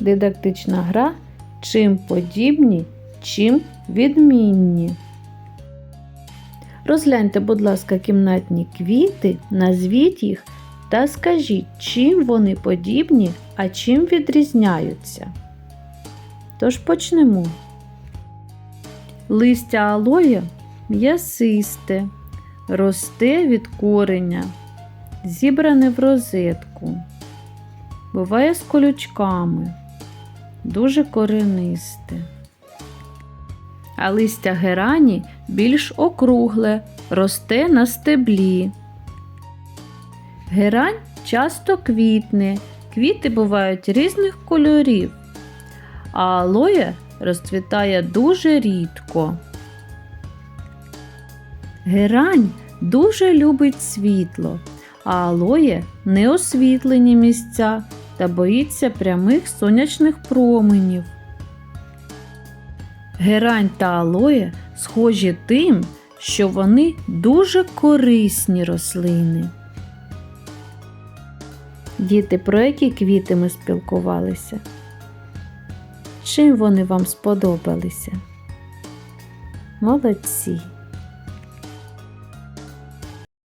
Дидактична гра чим подібні, чим відмінні. Розгляньте, будь ласка, кімнатні квіти, назвіть їх та скажіть, чим вони подібні, а чим відрізняються. Тож почнемо. Листя алоє м'ясисте, росте від кореня, зібране в розетку, буває з колючками, дуже коренисте. А листя герані більш округле, росте на стеблі. Герань часто квітне, квіти бувають різних кольорів, а алоє розцвітає дуже рідко. Герань дуже любить світло, а алоє неосвітлені місця та боїться прямих сонячних променів. Герань та алоє схожі тим, що вони дуже корисні рослини. Діти, про які квіти ми спілкувалися? Чим вони вам сподобалися? Молодці!